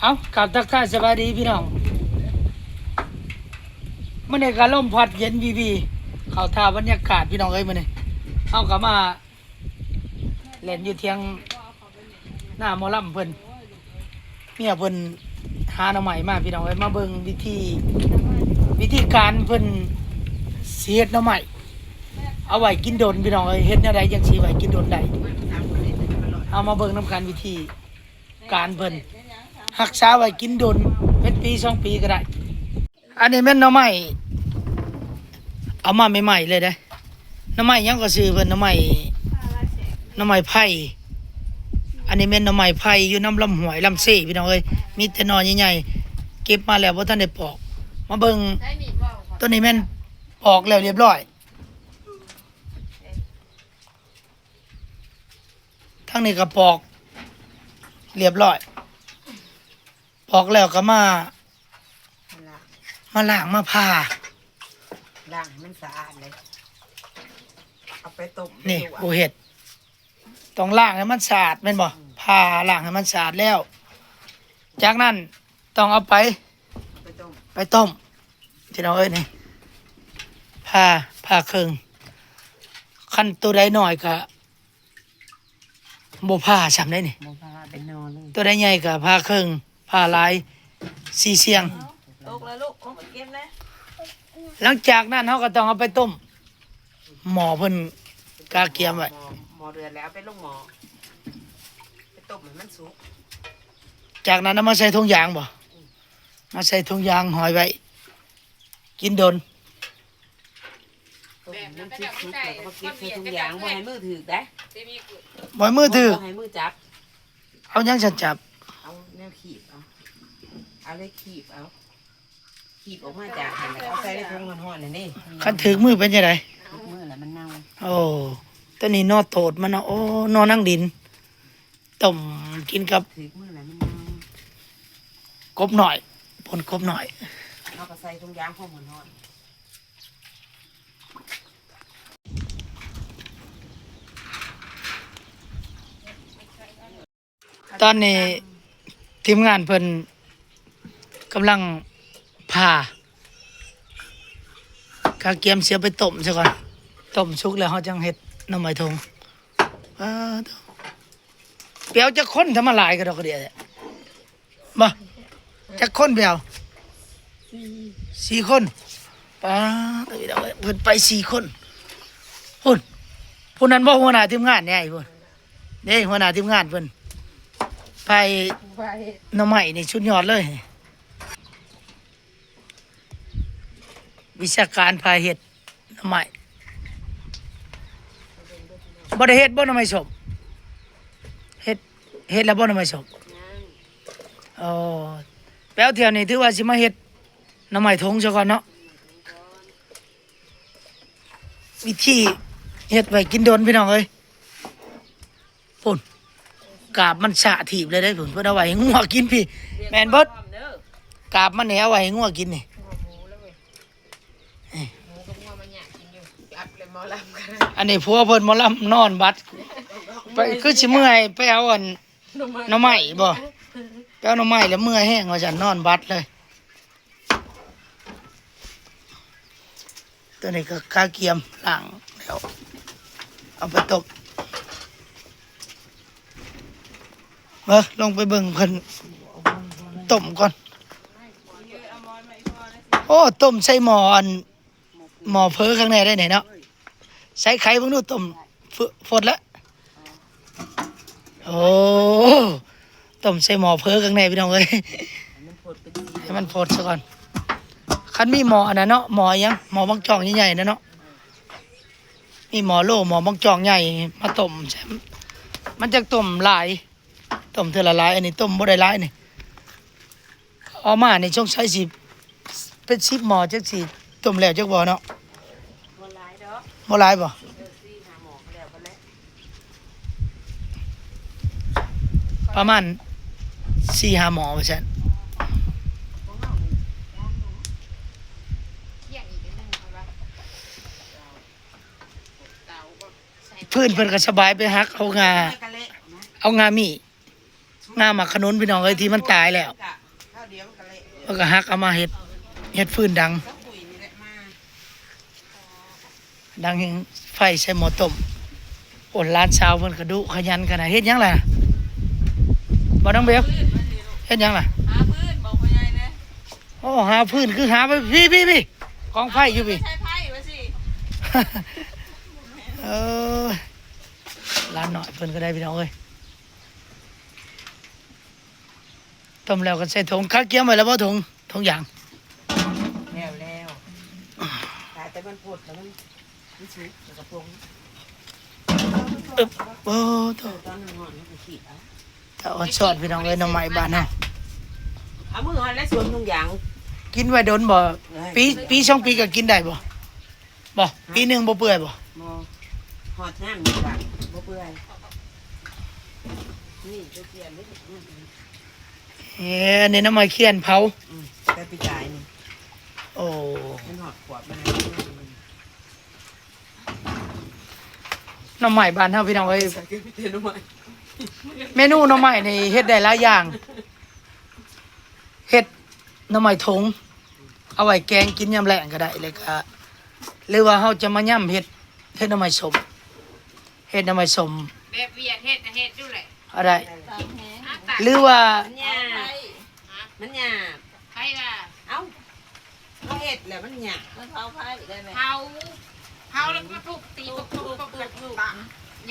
เอากลับทักทายสวัสดีพี่น้องมื่อนี้ก็ลมพัดเย็นวีวีเขาท่าบรรยากาศพี่น้องเอ้ยมื่อนี้เอากลับมาเล่นอยู่เทียงหน้ามอลำเพิ่นเมียเพิ่นหาหน่อใหม่มาพี่น้องเอ้ยมาเบิ่งวิธี วิธีการเพิ่นเสียดหน่อใหม่เอาไว้กินโดนพี่น้องเอ้ยเฮ็ดแนวใดจังสิไว้กินโดนได้เอามาเบิ่งนํกันวิธี การเพิ่น หักษาไว้กินดนเป็นปีสองปีก็ได้ อันนี้แม่นหน่อไม้เอามาใหม่ๆเลยได้อหน่อไม้ยังก็ซื้อเพิ่นหน่อไม้หน่อไม้ไผ่อันนี้แม่นหน่อไม้ไผ่อยู่น้ำลำหวยลำเซ่พี่น้องเอ้ยมีแต่หนอใหญ่ๆเก็บมาแล้วบ่ทันได้ปอก มาเบิ่งตัวนี้แม่นปอกแล้วเรียบร้อยทั้งนี้ก็ปอก เรียบร้อย ปอกแล้วก็มาล้างมาล้างมาผ่าล้างให้มันสะอาดเลย เอาไปต้มนี่ลวกกูเห็ดต้องล้างให้มันสะอาดแม่นบ่ผ่าล้างให้มันสะอาดแล้ว จากนั้นต้องเอาไป เอาไปต้มไปต้มที่เราเอ้ยนี่ผ่าผ่าครึ่งขั้นตัวใดหน่อยก็บ่ผ่าซ้ำได้นี่ หมูพาไปนอนเลยตัวใดใหญ่ก็ผ่าครึ่ง ผ่าหลายสี่เสียงลูกแล้วลูกเอาไปเก็บนะหลังจากนั้นเขาก็ต้องเอาไปต้ม หมอเพิ่นกาเกียมไว้หม้อหมอเดือดแล้วเอาไปลงหมอไปต้มให้มันสุกจากนั้นเอามาใส่ถุงยางบ่มาใส่ถุงยางหอยไว้ กินโดน ต้มให้มันสุกๆแล้วก็มาเก็บใส่ถุงยางบ่ให้มือถือได้ บ่ให้มือถือบ่ให้มือจับ เอาหยังฉันจับ เอาแนวขีบเอาเอาเลยขีบเอาขีบออกมาจากหันแล้วเอาใส่ในถุงห่อนๆนี่นี่คันถือมือเป็นยังไงมือแล้วมันเน่าโอ้ตัวนี้นอโตดมันนะโอ้นอนั่งดินต้มกินกับถือมือแล้วมันเน่ากบหน่อยผลกบหน่อยเอาก็ใส่ถุงยางพร้อมห่อนตอนนี้ ทีมงานเพิ่นกำลังผ่ากาเกียมเสียไปต้มซะก่อนต้มสุกแล้วเขาจังเฮ็ดหน้ำไม้ทงเปียวจะค้นทำมาหลายก็ดอกกระเดียะมาจะค้นเปียวสี่คนป้าดเดียวเพิ่นไปสี่คนพุ่นผู้นั้นบ่หัวหน้าทีมงานเนี่ยไอ้พุ่นนี่หัวหน้าทีมงานเพิ่นไป ไปหน้ำใหม่นี่ชุดยอดเลย วิชาการพาเห็ดหน้ำใหม่บ่ได้เฮ็ดบ่หน้ำใหม่สมเฮ็ดเฮ็ดแล้วบ่หน้ำใหม่สมอ๋อแป๊วเที่ยวนี้ถือว่าสิมาเฮ็ดหน้ำใหม่ทงซะก่อนเนาะวิธีเฮ็ดไว้กินโดนพี่น้องเอ้ย กาบมันสะถีบเลยได้ผลเพื่อเอาไว้ให้งัวกินพี่ แมนเบิดกาบมันเนี่ยเอาไว้ให้งัวกินนี่อันนี้ผัวเพิ่นหมอลำนอนบัดไปคือสิเมื่อยไปเอาอันหน้ำไม้บ่ไปเอาหน้ำไม้แล้วเมื่อยแห้งว่าจันนอนบัดเลย ตัวนี้ก็กาเกียมล้างแล้วเอาไปตบ เออลงไปเบิ่งเพิ่นต้มก่อน โอ้ต้มใส่หมออันหมอเพอข้างในได้ไหนเนาะใส่ไข่เพิ่งดูต้มฟฟดแล้วโอ้ต้มใส่หม้อเพอข้างในพี่น้องเอ้ยให้มันฟดซะก่อนคันมีหม้ออันนั้นเนาะหม้อยังหม้อบางจองใหญ่ๆนะเนาะมีหม้อโล่หม้อบางจองใหญ่มาต้มใช่มันจะต้มหลาย ต้มเท่าละลายอันนี้ต้มบ่ได้ลายนี่เอามาในช่วงใช้สิเป็นสิบหม้อจักสิต้มแล้วจักบ่เนาะบัวลายเด้อบ่หลายบ่เออซีหาหมอก็แล้วก็แล้วประมาณสี่ห้าหมอว่าซั่นของเรานี่พื้นเพิ่นก็สบายไปฮักเอางา เอางามี งาหมักขนุนพี่น้องเอ้ยที่มันตายแล้วข้าวเดียวมันก็เละแล้วก็ฮักเอามาเฮ็ดเฮ็ดฟืนดังก็ปุ๋ยนี่แหละมาดังแห่งไฟใส่หม้อต้มโอนร้านสาวเพิ่นก็ดุขยันขนาดเฮ็ดหยังล่ะบ่ต้องเบลเฮ็ดหยังล่ะหาพื้นบอกพ่อใหญ่นะโอ้หาพื้นคือหาไปพี่พี่พี่กองไฟอยู่พี่ใช้ไพ่ไว้สิเออร้านหน่อยเพิ่นก็ได้พี่น้องเอ้ย ต้มแล้วก็ใส่ถุงข้าวเกี๊ยวไว้แล้วบ่ถุงถุงยางแล้วแล้วแต่แต่มันปวดแต่มันมันสุกแล้วก็ปรุงอึ๊บโอ้โตตอนนั้นหอนมันก็ขีดเอาตะออนสอดพี่น้องเอ้ยหน้ำไม้บ้านเฮาเอามือหอนและสวมทุกอย่างกินไว้โดนบ่ปีปีสองปีก็กินได้บ่บ่ปีหนึงบ่เปื่อยบ่มอหอดงามดีกว่าบ่เปื่อยนี่จะเปลี่ยนไม่ถูกอืม เอ้อันนี้น้ำไม้เคียนเผาอืมแต่ปีกายนี่โอ้มันหอดขวบมันหน้ำไม้บ้านเฮาพี่น้องเอ้ยใส่เกลือพี่เต้นด้วยเมนูหน้ำไม้นี่เฮ็ดได้หลายอย่างเฮ็ดหน้ำไม้ถงเอาไว้แกงกินยามแลงก็ได้เลยก็หรือว่าเฮาจะมาย่ำเฮ็ดเฮ็ดหน้ำไม้สมเฮ็ดหน้ำไม้สมแบบเวียดเฮ็ดนะเฮ็ดดูเลยอะไร ตามแหงตัก หรือว่ามันหยาบมันหยาบไพ่ว่าเอ้าเราเห็ดแล้วมันหยาบมันเผาไพ่ได้ไหมเผาเผาแล้วก็ทุบตีปุกปุกปุกปุกปุก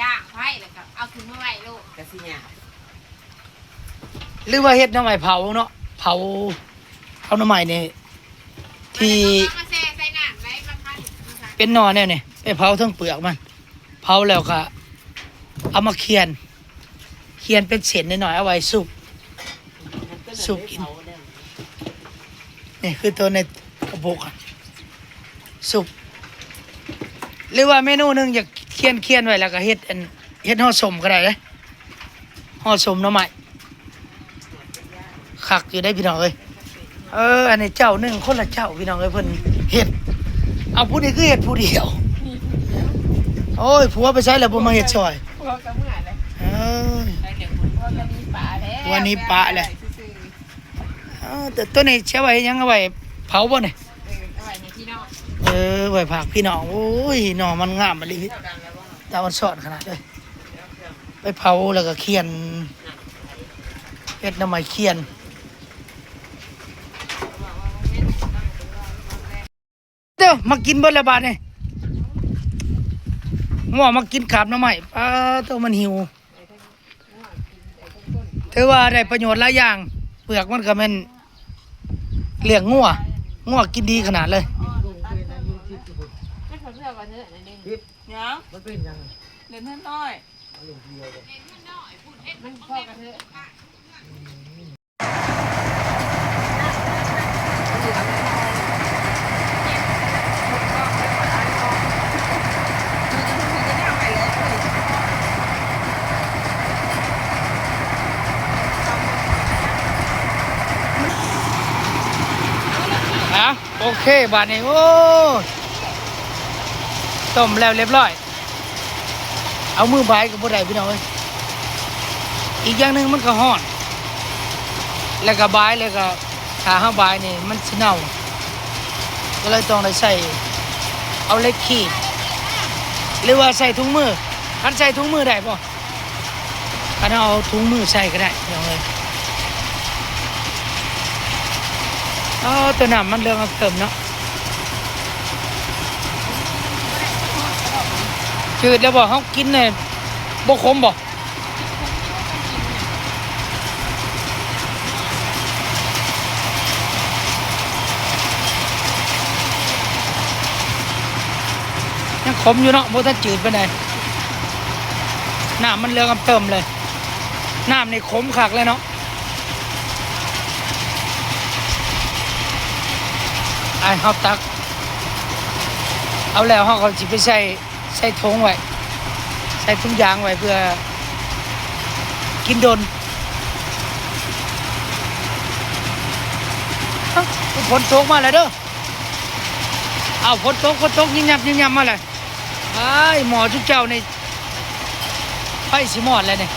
ย่างไพ่แล้วก็เอาขึ้นมาไว้ลูกกะสิหยาบหรือว่าเฮ็ดหน้ำไม้เผาเนาะเผาเผาหน้ำไม้นี่ที่มาแช่ใส่น้ำไว้มาพันเป็นหนอเนี่ยนี่ไปเผาทั้งเปลือกมัน เผาแล้วก็เอามาเคียน เคียนเป็นเศษหน่อยๆเอาไว้สุก สุกกินเนี่คือตัวในกระปุกอะสุก หรือว่าเมนูหนึ่งอยากเคียนเคียนไว้แล้วก็เฮ็ดอันเฮ็ดห่อสมก็ได้เลยห่อสมหน่อไม้คักอยู่ได้พี่น้องเอ้ยเอออันนี้เจ้าหนึ่งคนละเจ้าพี่น้องเอ้ยเพิ่นเฮ็ด เอาผู้นี้คือเฮ็ดผู้เดียว โอ้ยผัวไปใช้แล้วบ่มาเฮ็ดช่วยพวกก็เมื่อเลย เอ้ย พวกก็มี ป่าแล้ววันนี้ปะแหละเอ้าแต่ตัวนี้ใช้ไว้ยังเอาไว้เผาบ่เนี่ยเอาไว้ในที่นอกเออไว้ผักพี่น้องโอ้ยหน่อมันงามมาลีตาวันสอดขนาดเลยไปเผาแล้วก็เคียนเฮ็ดน้ำไม้เคียนเดี๋ยวมากินเบิดละบาทนี่งัวมากินขาบน้ำไม้ป้าตัวมันหิว ถือว่าได้ประโยชน์หลายอย่าง เปลือกมันก็เป็นเลี้ยงงัวงัวกินดีขนาดเลยไม่ขอเลือกก่อนเถอะนั่นเองยังมันเป็นยังเล่นให้น้อยมันพ่อกันเถอะ อะ โอเคบาทนี้โอ้ต้มแล้วเรียบร้อย เอามือบายกับบ่ได้พี่น้องอ้ยอีกอย่างหนึ่งมันก็ห้อน แล้วก็บายแล้วก็ถ้าห้าบายนี่มันสิเน่าก็เลยต้องได้ใส่เอาเล็กขีดหรือว่าใส่ถุงมือคันใส่ถุงมือได้ป่ะคันเอาถุงมือใส่ก็ได้พี่น้องเอ้ย อ๋อตัวหนามมันเรื่องเอาเติมเนาะจืดแล้วบอกเขากินเนี่ยบกขมบอกยังขมอยู่เนาะโบถ้าจืดไปไหนใดน้ำมันเรืองเอาเติมเลย น้ำในขมคักเลยเนาะ ไอ้เขาตัก เอาแล้วเขาก็จะไปใส่ใส่ถุงไว้ใส่ถุงยางไว้เพื่อ กินโดนฝนตกมาแล้วเด้อเอาฝนตกฝนตกยิงยับยิงยับมาเลยไอ้หมอจุ๊เจ้าในไฟสิหมอดแล้วเนี่ย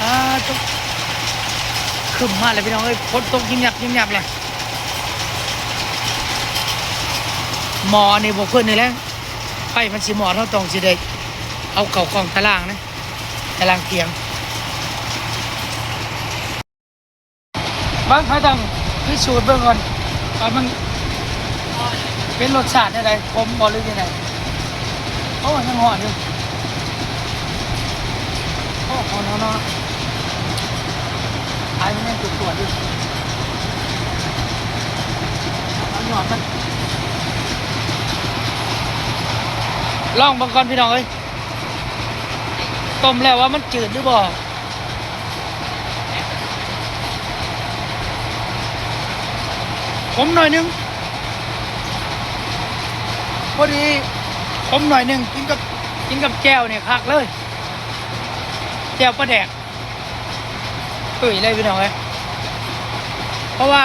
อ่าตกขึ้นมาเลยพี่น้องเอ้ยฝนตกยิ้มหยับยิ้มหยับเลย หมอนี่บอกเพื่อนนี่แหละไฟมันสิหมอเท่าตองสิได้เอาเก่ากองตารางนะตารางเตียงบางเขาต้องพิสูจน์เบื้องก่อนว่ามันเป็นรสชาติอะไรผมบอหรือยังไงโอ้ยังหอดอยู่โอ้โหเนาะๆไอ้มันยังตรวจๆอยู่เอนมัน ลองบางก่อนพี่น้องเอ้ยต้มแล้วว่ามันจืดหรือบ่ผมหน่อยหนึงพอดีผมหน่อยหนึงกินกับกินกับแก้วเนี่ยคักเลยแก้วปลาแดกเอ้ยเลยพี่น้องเอ้ยเพราะว่า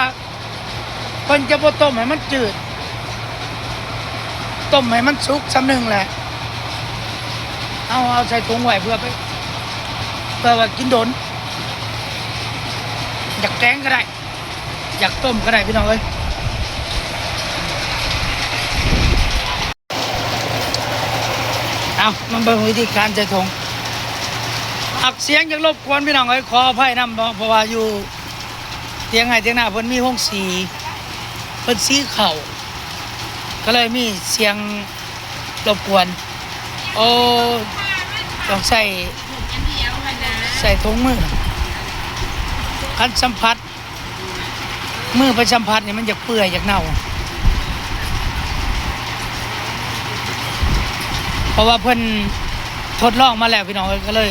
เพิ่นจะบ่ต้มให้มันจืดต้มให้มันสุกสำหนึ่งแหละ เอาเอาใส่ถุงไว้เพื่อไปเพื่อว่ากินโดน อยากแกงก็ได้ อยากต้มก็ได้พี่น้องเอ้ยเอามันเบิ่งวิธีการใส่ถุงอักเสียงยังรบกวนพี่น้องเอ้ยขออภัยนำเพราะว่าอยู่เตียงไห้เตียงหน้าเพิ่นมีห้องสีเพิ่นสีเข่าก็เลยมีเสียงรบกวน โอ้ต้องใส่ใส่ถุงมือคันสัมผัส มือไปสัมผัสเนี่ยมันจะเปื่อยจากเน่า เพราะว่าเพิ่นทดลองมาแล้วพี่น้องก็เลย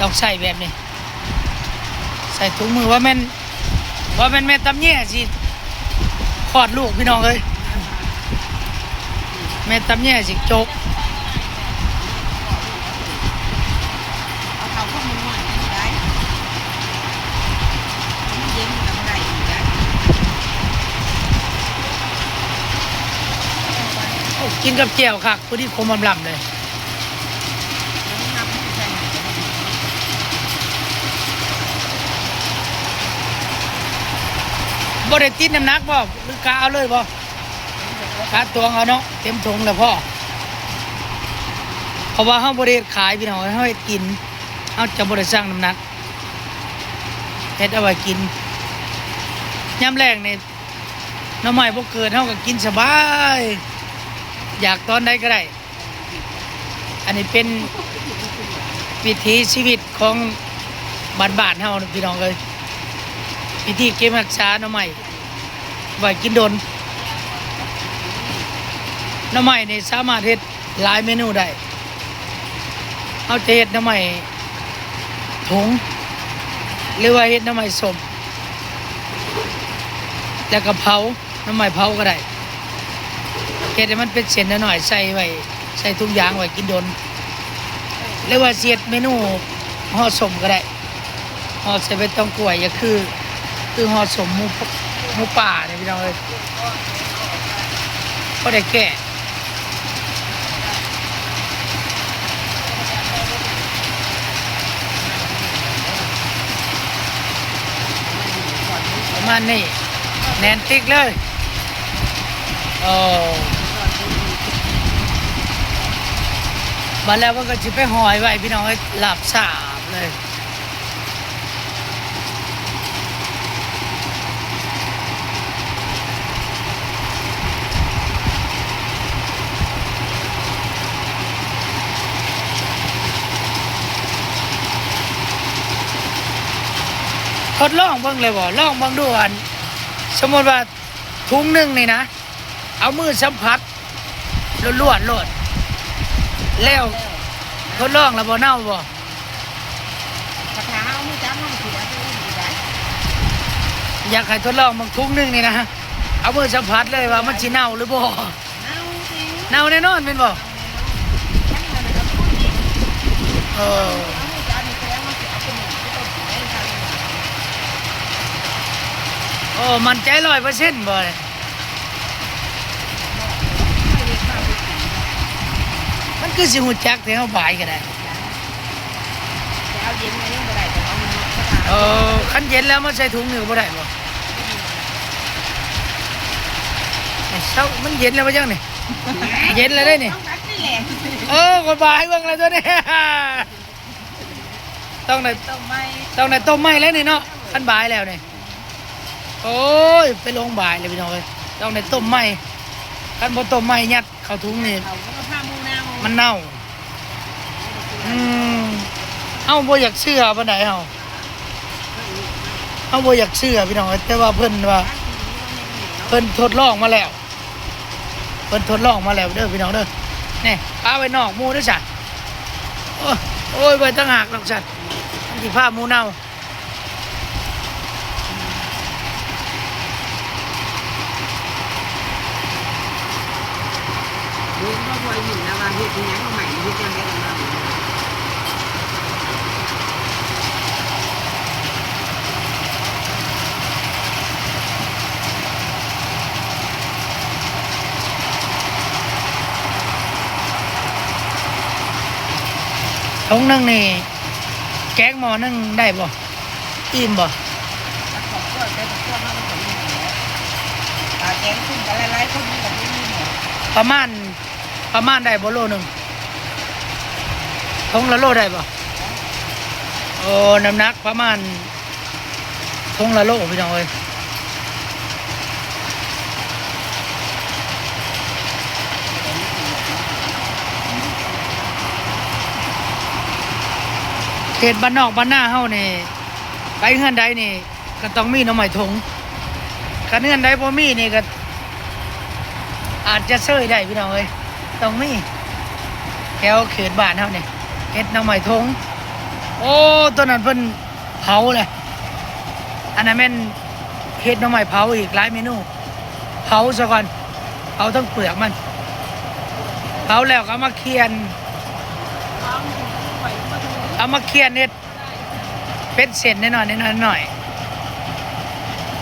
ต้องใส่แบบนี้ ใส่ถุงมือว่าแม่นว่าแม่นแม่ตำแย่ยสิคลอดลูกพี่น้องเอ้ยแม่ตำแย่ยสิจก เอาเขาเข้ามาหน่อยได้มันเย็นกับอะไรอีกได้ โอ้ กินกับแจ่วค่ะพอดีคมอำลำเลยน้ำมันใส่หน่อยบ่ได้ติดน้ำหนักบ่หรือกาเอาเลยบ่กาตวงเอาเนาะเต็มถุงแล้วพ่อเพราะว่าเฮาบ่ได้ขายพี่น้องเฮาให้กินเฮาจะบ่ได้สร้างน้ำหนักเฮ็ดเอาไว้กินยามแรงนี่หน้ำใหม่บ่เกิดเฮาก็กินสบาย อยากตอนใดก็ได้ อันนี้เป็นวิถีชีวิตของบ้านๆเฮาพี่น้องเอ้ยวิธีเก็บรักษาหน้ำใหม่ไว้กินโดนหน้ำใหม่นี่สามารถเฮ็ดหลายเมนูได้เอาเฮ็ดหน้ำใหม่ถุงหรือว่าเฮ็ดหน้ำใหม่สมแล้วก็เผาหน้ำใหม่เผาก็ได้ ฮ็ดให้มันเป็นเส้นหน่อยๆใส่ไว้ใส่ทุกอย่างไว้กินโดนหรือว่าเสียดเมนูห่อสมก็ได้ห่อใส่ใบตองกล้วยก็คือ คือห่อสมหมูหมูป่าเนี่ยพี่น้องเอ้ยก็ได้แก่ประมาณนี้แนนติ๊กเลยโอ้ มาแล้วมันก็จะไปหอยไว้พี่น้องเอ้ยหลับสาบเลยทดลองเบิ่งเลยบ่ลองเบิ่งดูอัน สมมติว่าถุงหนึ่งนี่นะ เอามือสัมผัสล้วนๆโลด แล้วทดลองแล้วบ่เน่าบ่กระถาเอามือจับมันถือว่าจะอุ่นอยู่ได้อยากให้ทดลองบางถุงหนึ่งนี่นะเอามือสัมผัสเลยว่ามันสิเน่าหรือบ่เอาสิเน่าแน่นอนเป็นบ่ทั้งนั้นนะครับพูดอีกเออเอมันแสดงว่าสิเอาเป็นหนึ่งที่ต้องถือได้ทางหนึ่งโอ้มันใจร้อยเปอร์เซ็นต์บ่เลย คือสิหูจักที่เฮาบายก็ได้แต่เอาเย็นมายังบ่ได้แต่เออคันเย็นแล้วมันใส่ถุงนี่ก็บ่ได้บ่ไอ้เช้ามันเย็นแล้วบ่จังนี่ เย็นแล้วได้นี่ ต้องกัดนี่แหละเออกดบายเบิ่งแล้วตัวนี้ ต้องได้ต้มไม้ต้องได้ต้มไม้แล้วนี่เนาะคันบายแล้วนี่โอ้ยไปลงบายเลยพี่น้องเอ้ยต้องได้ต้มไม้คันบ่ต้มไม้ยัดเข้าถุงนี่ เขาก็ผ้ามูนาว มันเน่า อืมเอ้าบ่อยากเชื่อปานใดเฮาเอ้าบ่อยากเชื่อพี่น้องแต่ว่าเพิ่นว่า เพิ่นทดลองมาแล้ว เพิ่นทดลองมาแล้วเด้อพี่น้องเด้อนี่พาไปนอกมูเด้วยจ้ะโอ้ยไปตั้งหากหมูเน่าดูก็พออยู่นะว่าเฮ็ดยังไงก็ใหลังไงก็มาทงหนึงนี่แกงหมอหนึงได้บ่อิ่มบ่ถ้า ของก็แต่ของก็มันก็มีแหละตาแกงขึ้นกันหลายๆคนมันก็ไม่มีแหละประมาณ ประมาณได้บโลหนึงทงละโลได้บ่โอ้น้ำหนักประมาณทงละโลพี่น้องเอ้ยเขตบ้านนอกบ้านหน้าเฮานี่ไปเฮือนใดนี่ ก็ต้องมีน้ำไม้ถงคันเฮือนใดบ่มีนี่ก็อาจจะเซยได้พี่น้องเอ้ย ต้องมีแถวเขตบ้านเฮานี่เฮ็ดหน้ำไม้ถงโอ้ตัวนั้นเพิ่นเผาเลยอันนั้นแม่นเฮ็ดหน้ำไม้เผาอีกหลายเมนู เผาซะก่อนเผาทั้งเปลือกมัน เผาแล้วก็เอามาเคียน เอามาเคียนเน็ดเป็นเส้นแน่นอนแน่นอนหน่อย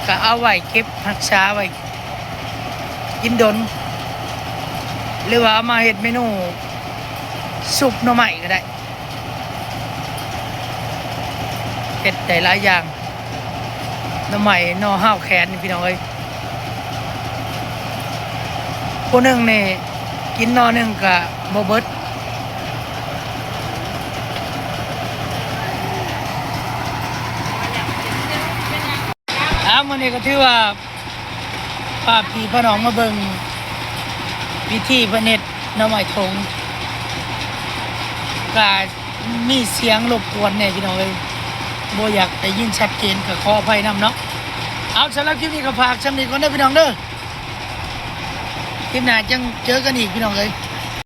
ก็เอาไว้เก็บรักษาไว้กินดน หรือว่ามาเห็ดเมนูซุปหน่อไม้ก็ได้เห็ดได้หลายอย่างหน่อไม้หน่อห้าวแขนพี่น้องเอ้ยผู้หนึ่งนี่กินหน่อหนึ่งกับโบเบิร์ตอ้าวมันนี้ก็ถือว่าป้าพี่พ่อน้องมาเบิ่ง วิธีพระเนตรน้ำไม้ทงก็มีเสียงรบกวนเนี่ยพี่น้องเอ้ยบอยากแต่ยินชัดเจนก็ขออภัยนำเนาะเอาสำหรับคลิปนี้ก็ฝากสำนึกก่อนเด้พี่น้องเด้อคลิปหน้าจังเจอกันอีกพี่น้องเอ้ย